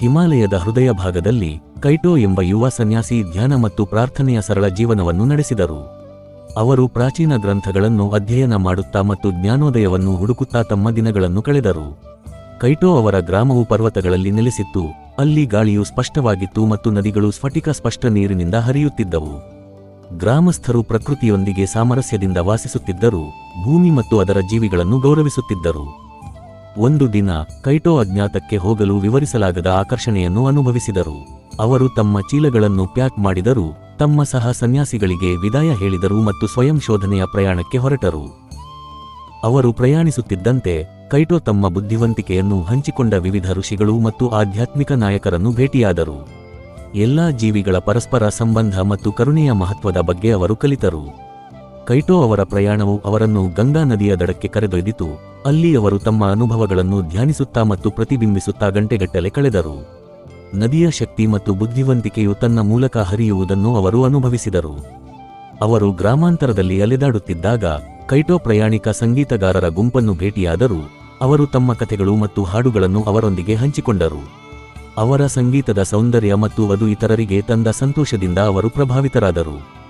ಹಿಮಾಲಯದ ಹೃದಯ ಭಾಗದಲ್ಲಿ ಕೈಟೋ ಎಂಬ ಯುವ ಸನ್ಯಾಸಿ ಧ್ಯಾನ ಮತ್ತು ಪ್ರಾರ್ಥನೆಯ ಸರಳ ಜೀವನವನ್ನು ನಡೆಸಿದರು. ಅವರು ಪ್ರಾಚೀನ ಗ್ರಂಥಗಳನ್ನು ಅಧ್ಯಯನ ಮಾಡುತ್ತಾ ಮತ್ತು ಜ್ಞಾನೋದಯವನ್ನು ಹುಡುಕುತ್ತಾ ತಮ್ಮ ದಿನಗಳನ್ನು ಕಳೆದರು. ಕೈಟೋ ಅವರ ಗ್ರಾಮವು ಪರ್ವತಗಳಲ್ಲಿ ನೆಲೆಸಿತ್ತು. ಅಲ್ಲಿ ಗಾಳಿಯು ಸ್ಪಷ್ಟವಾಗಿತ್ತು ಮತ್ತು ನದಿಗಳು ಸ್ಫಟಿಕ ಸ್ಪಷ್ಟ ನೀರಿನಿಂದ ಹರಿಯುತ್ತಿದ್ದವು. ಗ್ರಾಮಸ್ಥರು ಪ್ರಕೃತಿಯೊಂದಿಗೆ ಸಾಮರಸ್ಯದಿಂದ ವಾಸಿಸುತ್ತಿದ್ದರು. ಭೂಮಿ ಮತ್ತು ಅದರ ಜೀವಿಗಳನ್ನು ಗೌರವಿಸುತ್ತಿದ್ದರು. ಒಂದು ದಿನ ಕೈಟೋ ಅಜ್ಞಾತಕ್ಕೆ ಹೋಗಲು ವಿವರಿಸಲಾಗದ ಆಕರ್ಷಣೆಯನ್ನು ಅನುಭವಿಸಿದರು. ಅವರು ತಮ್ಮ ಚೀಲಗಳನ್ನು ಪ್ಯಾಕ್ ಮಾಡಿದರು, ತಮ್ಮ ಸಹ ಸನ್ಯಾಸಿಗಳಿಗೆ ವಿದಾಯ ಹೇಳಿದರು ಮತ್ತು ಸ್ವಯಂ ಶೋಧನೆಯ ಪ್ರಯಾಣಕ್ಕೆ ಹೊರಟರು. ಅವರು ಪ್ರಯಾಣಿಸುತ್ತಿದ್ದಂತೆ, ಕೈಟೋ ತಮ್ಮ ಬುದ್ಧಿವಂತಿಕೆಯನ್ನು ಹಂಚಿಕೊಂಡ ವಿವಿಧ ಋಷಿಗಳು ಮತ್ತು ಆಧ್ಯಾತ್ಮಿಕ ನಾಯಕರನ್ನು ಭೇಟಿಯಾದರು. ಎಲ್ಲಾ ಜೀವಿಗಳ ಪರಸ್ಪರ ಸಂಬಂಧ ಮತ್ತು ಕರುಣೆಯ ಮಹತ್ವದ ಬಗ್ಗೆ ಅವರು ಕಲಿತರು. ಕೈಟೋ ಅವರ ಪ್ರಯಾಣವು ಅವರನ್ನು ಗಂಗಾ ನದಿಯ ದಡಕ್ಕೆ ಕರೆದೊಯ್ದಿತು. ಅಲ್ಲಿ ಅವರು ತಮ್ಮ ಅನುಭವಗಳನ್ನು ಧ್ಯಾನಿಸುತ್ತಾ ಮತ್ತು ಪ್ರತಿಬಿಂಬಿಸುತ್ತಾ ಗಂಟೆಗಟ್ಟಲೆ ಕಳೆದರು. ನದಿಯ ಶಕ್ತಿ ಮತ್ತು ಬುದ್ಧಿವಂತಿಕೆಯು ತನ್ನ ಮೂಲಕ ಹರಿಯುವುದನ್ನು ಅವರು ಅನುಭವಿಸಿದರು. ಅವರು ಗ್ರಾಮಾಂತರದಲ್ಲಿ ಅಲೆದಾಡುತ್ತಿದ್ದಾಗ, ಕೈಟೋ ಪ್ರಯಾಣಿಕ ಸಂಗೀತಗಾರರ ಗುಂಪನ್ನು ಭೇಟಿಯಾದರು. ಅವರು ತಮ್ಮ ಕಥೆಗಳು ಮತ್ತು ಹಾಡುಗಳನ್ನು ಅವರೊಂದಿಗೆ ಹಂಚಿಕೊಂಡರು. ಅವರ ಸಂಗೀತದ ಸೌಂದರ್ಯ ಮತ್ತು ಅದು ಇತರರಿಗೆ ತಂದ ಸಂತೋಷದಿಂದ ಅವರು ಪ್ರಭಾವಿತರಾದರು.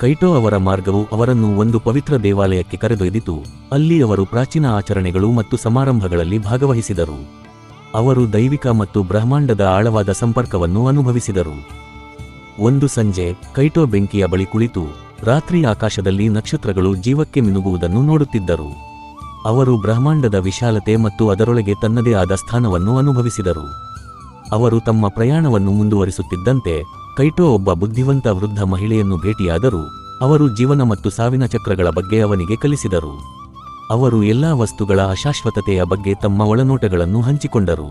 ಕೈಟೋ ಅವರ ಮಾರ್ಗವು ಅವರನ್ನು ಒಂದು ಪವಿತ್ರ ದೇವಾಲಯಕ್ಕೆ ಕರೆದೊಯ್ದಿತು. ಅಲ್ಲಿ ಅವರು ಪ್ರಾಚೀನ ಆಚರಣೆಗಳು ಮತ್ತು ಸಮಾರಂಭಗಳಲ್ಲಿ ಭಾಗವಹಿಸಿದರು. ಅವರು ದೈವಿಕ ಮತ್ತು ಬ್ರಹ್ಮಾಂಡದ ಆಳವಾದ ಸಂಪರ್ಕವನ್ನು ಅನುಭವಿಸಿದರು. ಒಂದು ಸಂಜೆ, ಕೈಟೋ ಬೆಂಕಿಯ ಬಳಿ ಕುಳಿತು, ರಾತ್ರಿ ಆಕಾಶದಲ್ಲಿ ನಕ್ಷತ್ರಗಳು ಜೀವಕ್ಕೆ ಮಿನುಗುವುದನ್ನು ನೋಡುತ್ತಿದ್ದರು. ಅವರು ಬ್ರಹ್ಮಾಂಡದ ವಿಶಾಲತೆ ಮತ್ತು ಅದರೊಳಗೆ ತನ್ನದೇ ಆದ ಸ್ಥಾನವನ್ನು ಅನುಭವಿಸಿದರು. ಅವರು ತಮ್ಮ ಪ್ರಯಾಣವನ್ನು ಮುಂದುವರಿಸುತ್ತಿದ್ದಂತೆ ಕೈಟೋ ಒಬ್ಬ ಬುದ್ಧಿವಂತ ವೃದ್ಧ ಮಹಿಳೆಯನ್ನು ಭೇಟಿಯಾದರು ಅವರು ಜೀವನ ಮತ್ತು ಸಾವಿನ ಚಕ್ರಗಳ ಬಗ್ಗೆ ಅವನಿಗೆ ಕಲಿಸಿದರು. ಅವರು ಎಲ್ಲಾ ವಸ್ತುಗಳ ಅಶಾಶ್ವತತೆಯ ಬಗ್ಗೆ ತಮ್ಮ ಒಳನೋಟಗಳನ್ನು ಹಂಚಿಕೊಂಡರು.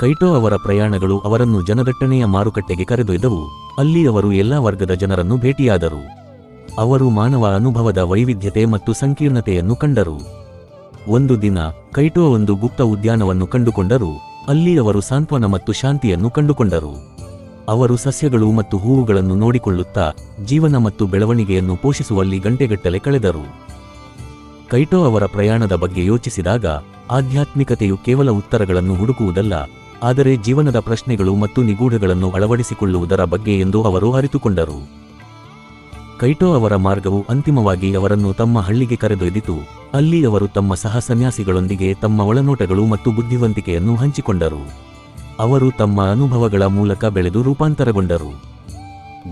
ಕೈಟೋ ಅವರ ಪ್ರಯಾಣಗಳು ಅವರನ್ನು ಜನದಟ್ಟಣೆಯ ಮಾರುಕಟ್ಟೆಗೆ ಕರೆದೊಯ್ದವು. ಅಲ್ಲಿ ಅವರು ಎಲ್ಲಾ ವರ್ಗದ ಜನರನ್ನು ಭೇಟಿಯಾದರು. ಅವರು ಮಾನವ ಅನುಭವದ ವೈವಿಧ್ಯತೆ ಮತ್ತು ಸಂಕೀರ್ಣತೆಯನ್ನು ಕಂಡರು. ಒಂದು ದಿನ ಕೈಟೋ ಒಂದು ಗುಪ್ತ ಉದ್ಯಾನವನ್ನು ಕಂಡುಕೊಂಡರು. ಅಲ್ಲಿ ಅವರು ಸಾಂತ್ವನ ಮತ್ತು ಶಾಂತಿಯನ್ನು ಕಂಡುಕೊಂಡರು. ಅವರು ಸಸ್ಯಗಳು ಮತ್ತು ಹೂವುಗಳನ್ನು ನೋಡಿಕೊಳ್ಳುತ್ತಾ ಜೀವನ ಮತ್ತು ಬೆಳವಣಿಗೆಯನ್ನು ಪೋಷಿಸುವಲ್ಲಿ ಗಂಟೆಗಟ್ಟಲೆ ಕಳೆದರು. ಕೈಟೋ ಅವರ ಪ್ರಯಾಣದ ಬಗ್ಗೆ ಯೋಚಿಸಿದಾಗ ಆಧ್ಯಾತ್ಮಿಕತೆಯು ಕೇವಲ ಉತ್ತರಗಳನ್ನು ಹುಡುಕುವುದಲ್ಲ, ಆದರೆ ಜೀವನದ ಪ್ರಶ್ನೆಗಳು ಮತ್ತು ನಿಗೂಢಗಳನ್ನು ಅಳವಡಿಸಿಕೊಳ್ಳುವುದರ ಬಗ್ಗೆ ಎಂದು ಅವರು ಅರಿತುಕೊಂಡರು. ಕೈಟೋ ಅವರ ಮಾರ್ಗವು ಅಂತಿಮವಾಗಿ ಅವರನ್ನು ತಮ್ಮ ಹಳ್ಳಿಗೆ ಕರೆದೊಯ್ದಿತು, ಅಲ್ಲಿ ಅವರು ತಮ್ಮ ಸಹ ಸನ್ಯಾಸಿಗಳೊಂದಿಗೆ ತಮ್ಮ ಒಳನೋಟಗಳು ಮತ್ತು ಬುದ್ಧಿವಂತಿಕೆಯನ್ನು ಹಂಚಿಕೊಂಡರು. ಅವರು ತಮ್ಮ ಅನುಭವಗಳ ಮೂಲಕ ಬೆಳೆದು ರೂಪಾಂತರಗೊಂಡರು.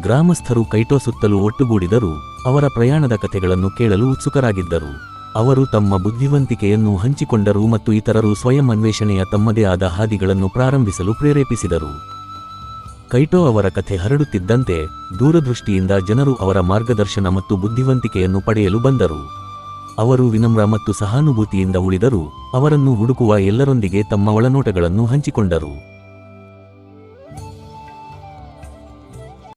ಗ್ರಾಮಸ್ಥರು ಕೈಟೋ ಸುತ್ತಲೂ ಒಟ್ಟುಗೂಡಿದರು ಅವರ ಪ್ರಯಾಣದ ಕಥೆಗಳನ್ನು ಕೇಳಲು ಉತ್ಸುಕರಾಗಿದ್ದರು. ಅವರು ತಮ್ಮ ಬುದ್ಧಿವಂತಿಕೆಯನ್ನು ಹಂಚಿಕೊಂಡರು ಮತ್ತು ಇತರರು ಸ್ವಯಂ ಅನ್ವೇಷಣೆಯ ತಮ್ಮದೇ ಆದ ಹಾದಿಗಳನ್ನು ಪ್ರಾರಂಭಿಸಲು ಪ್ರೇರೇಪಿಸಿದರು. ಕೈಟೋ ಅವರ ಕಥೆ ಹರಡುತ್ತಿದ್ದಂತೆ ದೂರದೃಷ್ಟಿಯಿಂದ ಜನರು ಅವರ ಮಾರ್ಗದರ್ಶನ ಮತ್ತು ಬುದ್ಧಿವಂತಿಕೆಯನ್ನು ಪಡೆಯಲು ಬಂದರು. ಅವರು ವಿನಮ್ರ ಮತ್ತು ಸಹಾನುಭೂತಿಯಿಂದ ಉಳಿದರು. ಅವರನ್ನು ಹುಡುಕುವ ಎಲ್ಲರೊಂದಿಗೆ ತಮ್ಮ ಒಳನೋಟಗಳನ್ನು ಹಂಚಿಕೊಂಡರು.